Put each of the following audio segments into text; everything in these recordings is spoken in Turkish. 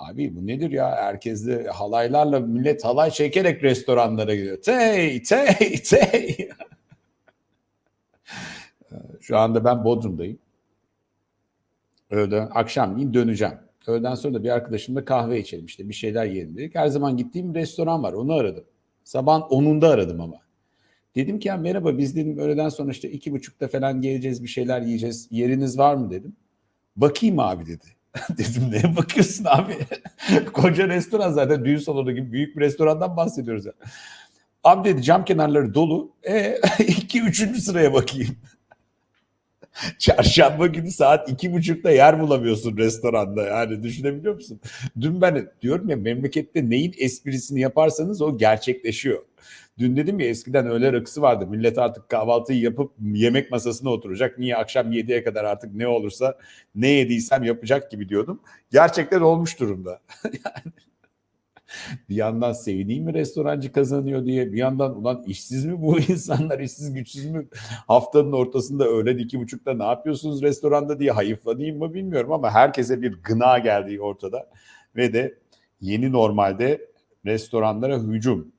Abi bu nedir ya? Herkes de halaylarla millet halay çekerek restoranlara gidiyor. Tey tey tey. Şu anda ben Bodrum'dayım. Öğlen, akşamleyin döneceğim. Öğleden sonra da bir arkadaşımla kahve içelim işte bir şeyler yiyelim dedik. Her zaman gittiğim bir restoran var onu aradım. Sabahın 10'unda aradım ama. Dedim ki ya merhaba biz dedim öğleden sonra işte iki buçukta falan geleceğiz bir şeyler yiyeceğiz. Yeriniz var mı dedim. Bakayım abi dedi. dedim neye bakıyorsun abi? Koca restoran zaten düğün salonu gibi büyük bir restorandan bahsediyoruz ya. Abi dedi cam kenarları dolu. E iki üçüncü sıraya bakayım. Çarşamba günü saat iki buçukta yer bulamıyorsun restoranda yani düşünebiliyor musun? Dün ben diyorum ya memlekette neyin esprisini yaparsanız o gerçekleşiyor. Dün dedim ya eskiden öğle rakısı vardı. Millet artık kahvaltıyı yapıp yemek masasına oturacak. Niye akşam 7'ye kadar artık ne olursa ne yediysem yapacak gibi diyordum. Gerçekten olmuş durumda. bir yandan sevineyim mi restorancı kazanıyor diye bir yandan ulan işsiz mi bu insanlar işsiz güçsüz mü haftanın ortasında öğlen iki buçukta ne yapıyorsunuz restoranda diye hayıflanayım mı bilmiyorum ama herkese bir gına geldiği ortada ve de yeni normalde restoranlara hücum.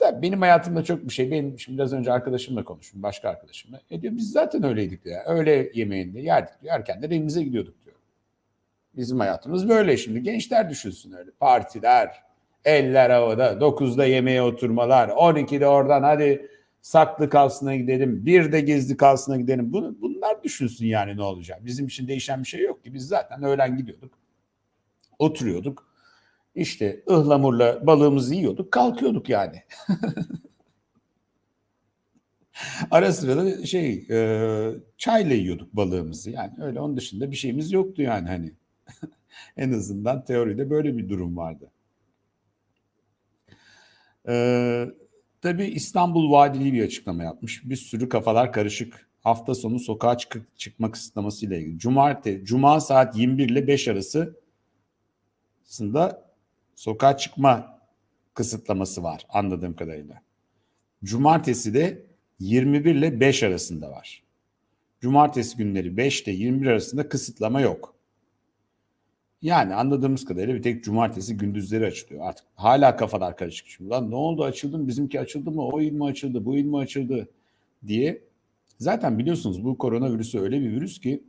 Da benim hayatımda çok bir şey. Benim şimdi biraz önce arkadaşımla konuştum, başka arkadaşımla. E diyor biz zaten öyleydik ya. Öğle yemeğinde yerdik diyor. Yerken de evimize gidiyorduk diyor. Bizim hayatımız böyle şimdi. Gençler düşünsün öyle. Partiler, eller havada, 9'da yemeğe oturmalar, 12'de oradan hadi saklı kalsına gidelim, bir de gizli kalsına gidelim. Bunu, bunlar düşünsün yani ne olacak. Bizim için değişen bir şey yok ki. Biz zaten öğlen gidiyorduk. Oturuyorduk. İşte ıhlamurla balığımızı yiyorduk, kalkıyorduk yani. Ara sıra da şey e, çayla yiyorduk balığımızı. Yani öyle onun dışında bir şeyimiz yoktu yani hani. en azından teoride böyle bir durum vardı. Ee, tabii İstanbul Valiliği bir açıklama yapmış. Bir sürü kafalar karışık. Hafta sonu sokağa çık çıkma kısıtlaması ile ilgili. Cumartesi, Cuma saat 21 ile 5 arasında sokağa çıkma kısıtlaması var anladığım kadarıyla. Cumartesi de 21 ile 5 arasında var. Cumartesi günleri 5 ile 21 arasında kısıtlama yok. Yani anladığımız kadarıyla bir tek cumartesi gündüzleri açılıyor. Artık hala kafalar karışık. Şimdi lan ne oldu açıldı mı? Bizimki açıldı mı? O il mi açıldı? Bu il mi açıldı? diye. Zaten biliyorsunuz bu koronavirüsü öyle bir virüs ki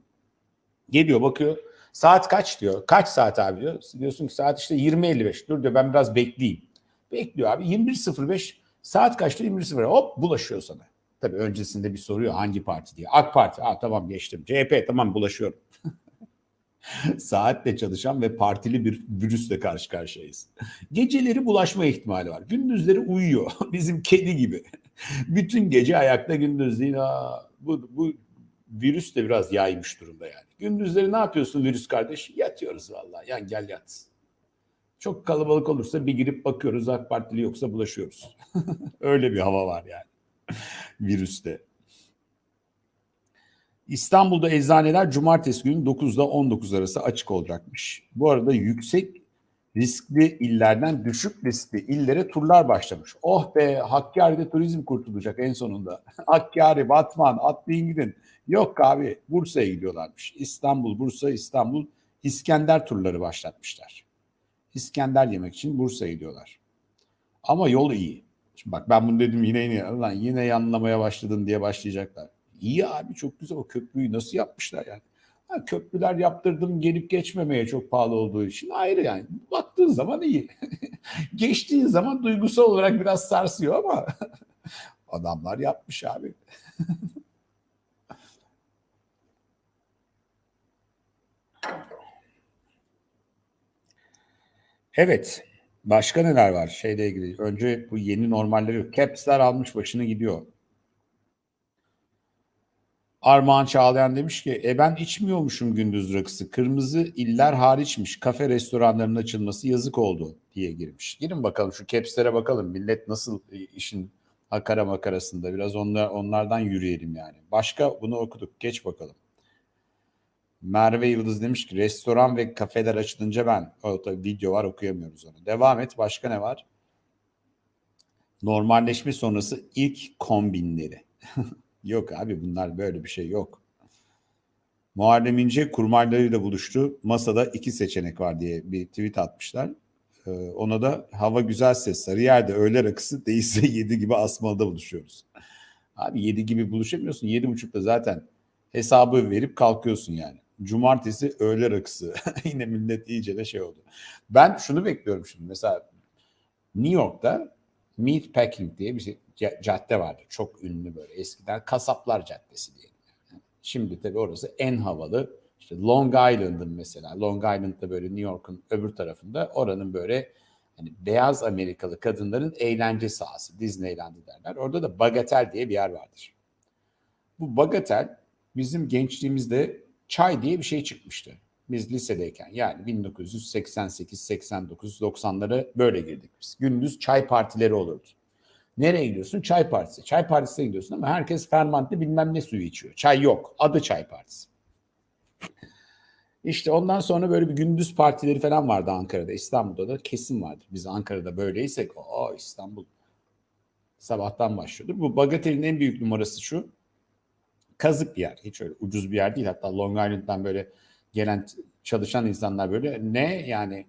geliyor bakıyor. Saat kaç diyor. Kaç saat abi diyor. Diyorsun ki saat işte 20.55. Dur diyor ben biraz bekleyeyim. Bekliyor abi 21.05 saat kaçta 21.05 hop bulaşıyor sana. Tabii öncesinde bir soruyor hangi parti diye. AK Parti. Aa tamam geçtim. CHP tamam bulaşıyorum. Saatle çalışan ve partili bir virüsle karşı karşıyayız. Geceleri bulaşma ihtimali var. Gündüzleri uyuyor. Bizim kedi gibi. Bütün gece ayakta gündüzleyin. Aa, bu, bu virüs de biraz yaymış durumda yani. Gündüzleri ne yapıyorsun virüs kardeş? Yatıyoruz vallahi. Yani gel yat. Çok kalabalık olursa bir girip bakıyoruz. AK Partili yoksa bulaşıyoruz. Öyle bir hava var yani virüste. İstanbul'da eczaneler cumartesi günü 9'da 19 arası açık olacakmış. Bu arada yüksek riskli illerden düşük riskli illere turlar başlamış. Oh be Hakkari'de turizm kurtulacak en sonunda. Hakkari, Batman, atlayın gidin. Yok abi Bursa'ya gidiyorlarmış. İstanbul, Bursa, İstanbul, İskender turları başlatmışlar. İskender yemek için Bursa'ya gidiyorlar. Ama yol iyi. Şimdi bak ben bunu dedim yine yine lan yine yanlamaya başladın diye başlayacaklar. İyi abi çok güzel o köprüyü nasıl yapmışlar yani. Ha, köprüler yaptırdım gelip geçmemeye çok pahalı olduğu için ayrı yani. Baktığın zaman iyi. Geçtiğin zaman duygusal olarak biraz sarsıyor ama adamlar yapmış abi. evet. Başka neler var şeyle ilgili? Önce bu yeni normalleri Caps'ler almış başını gidiyor. Armağan Çağlayan demiş ki e ben içmiyormuşum gündüz rakısı. Kırmızı iller hariçmiş. Kafe restoranlarının açılması yazık oldu diye girmiş. Girin bakalım şu capslere bakalım. Millet nasıl işin akara makarasında. Biraz onlar, onlardan yürüyelim yani. Başka bunu okuduk. Geç bakalım. Merve Yıldız demiş ki restoran ve kafeler açılınca ben o tabii video var okuyamıyoruz onu. Devam et. Başka ne var? Normalleşme sonrası ilk kombinleri. Yok abi bunlar böyle bir şey yok. Muharrem İnce kurmaylarıyla buluştu. Masada iki seçenek var diye bir tweet atmışlar. Ee, ona da hava güzelse Sarıyer'de öğle rakısı değilse 7 gibi Asmalı'da buluşuyoruz. Abi 7 gibi buluşamıyorsun. 7.30'da zaten hesabı verip kalkıyorsun yani. Cumartesi öğle rakısı. Yine millet iyice de şey oldu. Ben şunu bekliyorum şimdi. Mesela New York'ta Meatpacking diye bir şey, ca- cadde vardı. Çok ünlü böyle eskiden Kasaplar Caddesi diye. Şimdi tabii orası en havalı. İşte Long Island'ın mesela. Long Island'da böyle New York'un öbür tarafında oranın böyle hani beyaz Amerikalı kadınların eğlence sahası. Disneyland'ı derler. Orada da Bagatel diye bir yer vardır. Bu Bagatel bizim gençliğimizde çay diye bir şey çıkmıştı. Biz lisedeyken yani 1988, 89, 90'lara böyle girdik biz. Gündüz çay partileri olurdu. Nereye gidiyorsun? Çay partisi. Çay partisine gidiyorsun ama herkes fermantli bilmem ne suyu içiyor. Çay yok. Adı çay partisi. İşte ondan sonra böyle bir gündüz partileri falan vardı Ankara'da. İstanbul'da da kesin vardır. Biz Ankara'da böyleysek o İstanbul sabahtan başlıyordur. Bu Bagatel'in en büyük numarası şu. Kazık bir yer. Hiç öyle ucuz bir yer değil. Hatta Long Island'dan böyle gelen çalışan insanlar böyle ne yani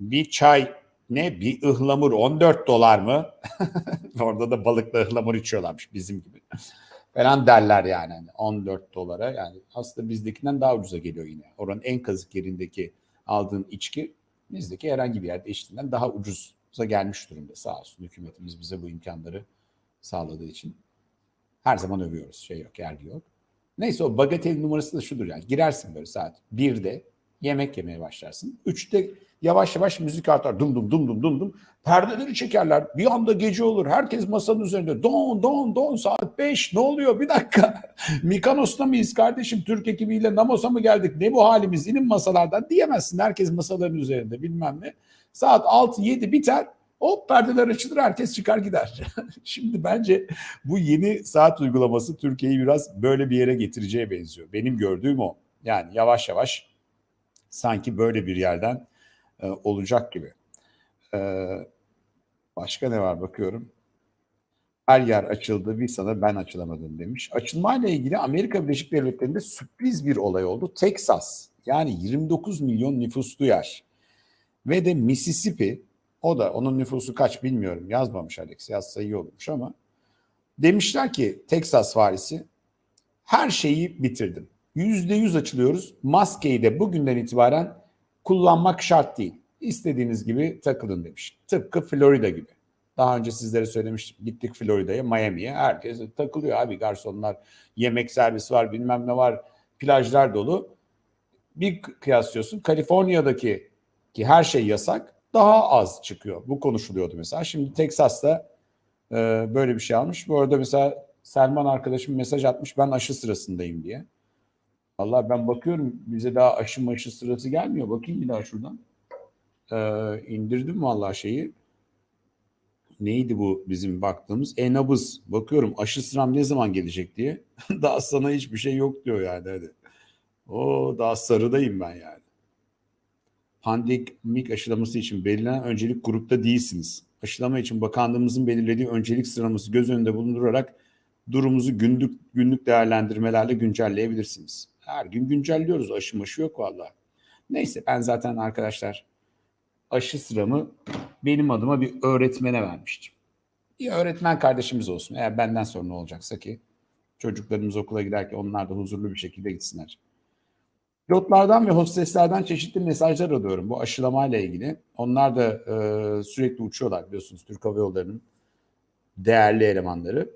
bir çay ne bir ıhlamur 14 dolar mı? Orada da balıkla ıhlamur içiyorlarmış bizim gibi. Falan derler yani Hani 14 dolara yani aslında bizdekinden daha ucuza geliyor yine. Oranın en kazık yerindeki aldığın içki bizdeki herhangi bir yerde içtiğinden daha ucuza gelmiş durumda sağ olsun hükümetimiz bize bu imkanları sağladığı için. Her zaman övüyoruz şey yok yer yok. Neyse o bagatell numarası da şudur yani girersin böyle saat 1'de yemek yemeye başlarsın. 3'te yavaş yavaş müzik artar. Dum dum dum dum dum dum. Perdeleri çekerler. Bir anda gece olur. Herkes masanın üzerinde. Don don don saat 5. Ne oluyor? Bir dakika. Mikanos'ta mıyız kardeşim? Türk ekibiyle Namos'a mı geldik? Ne bu halimiz? İnin masalardan diyemezsin. Herkes masaların üzerinde bilmem ne. Saat 6-7 biter. Hop perdeler açılır herkes çıkar gider. Şimdi bence bu yeni saat uygulaması Türkiye'yi biraz böyle bir yere getireceğe benziyor. Benim gördüğüm o. Yani yavaş yavaş sanki böyle bir yerden e, olacak gibi. E, başka ne var bakıyorum. Her yer açıldı bir sana ben açılamadım demiş. Açılmayla ilgili Amerika Birleşik Devletleri'nde sürpriz bir olay oldu. Texas yani 29 milyon nüfuslu yer. Ve de Mississippi o da onun nüfusu kaç bilmiyorum yazmamış Alex yazsa iyi olurmuş ama demişler ki Texas valisi her şeyi bitirdim. Yüzde yüz açılıyoruz. Maskeyi de bugünden itibaren kullanmak şart değil. İstediğiniz gibi takılın demiş. Tıpkı Florida gibi. Daha önce sizlere söylemiştim. Gittik Florida'ya, Miami'ye. Herkes takılıyor abi. Garsonlar, yemek servisi var, bilmem ne var. Plajlar dolu. Bir kıyaslıyorsun. Kaliforniya'daki ki her şey yasak daha az çıkıyor. Bu konuşuluyordu mesela. Şimdi Teksas'ta e, böyle bir şey almış. Bu arada mesela Selman arkadaşım mesaj atmış ben aşı sırasındayım diye. Allah ben bakıyorum bize daha aşı maşı sırası gelmiyor. Bakayım bir daha şuradan. Ee, indirdim vallahi şeyi. Neydi bu bizim baktığımız? E-nabız. Bakıyorum aşı sıram ne zaman gelecek diye. daha sana hiçbir şey yok diyor yani hadi. O daha sarıdayım ben yani. Pandemik aşılaması için belirlenen öncelik grupta değilsiniz. Aşılama için bakanlığımızın belirlediği öncelik sıralaması göz önünde bulundurarak durumunuzu günlük günlük değerlendirmelerle güncelleyebilirsiniz. Her gün güncelliyoruz. Aşı maşı yok valla. Neyse ben zaten arkadaşlar aşı sıramı benim adıma bir öğretmene vermiştim. Bir öğretmen kardeşimiz olsun. Eğer benden sonra ne olacaksa ki çocuklarımız okula giderken onlar da huzurlu bir şekilde gitsinler. Pilotlardan ve hosteslerden çeşitli mesajlar alıyorum bu aşılamayla ilgili. Onlar da e, sürekli uçuyorlar biliyorsunuz Türk Hava Yolları'nın değerli elemanları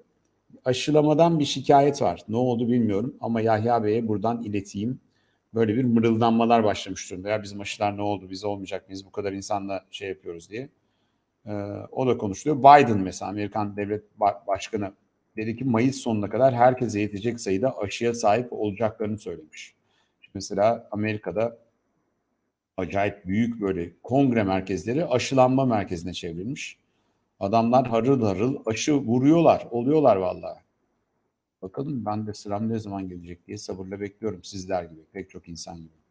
aşılamadan bir şikayet var. Ne oldu bilmiyorum ama Yahya Bey'e buradan ileteyim. Böyle bir mırıldanmalar başlamış durumda. Ya bizim aşılar ne oldu? Biz olmayacak mıyız? Bu kadar insanla şey yapıyoruz diye. Ee, o da konuşuluyor. Biden mesela Amerikan Devlet Başkanı dedi ki Mayıs sonuna kadar herkese yetecek sayıda aşıya sahip olacaklarını söylemiş. Mesela Amerika'da acayip büyük böyle kongre merkezleri aşılanma merkezine çevrilmiş. Adamlar harıl harıl aşı vuruyorlar. Oluyorlar vallahi. Bakalım ben de sıram ne zaman gelecek diye sabırla bekliyorum sizler gibi. Pek çok insan gibi.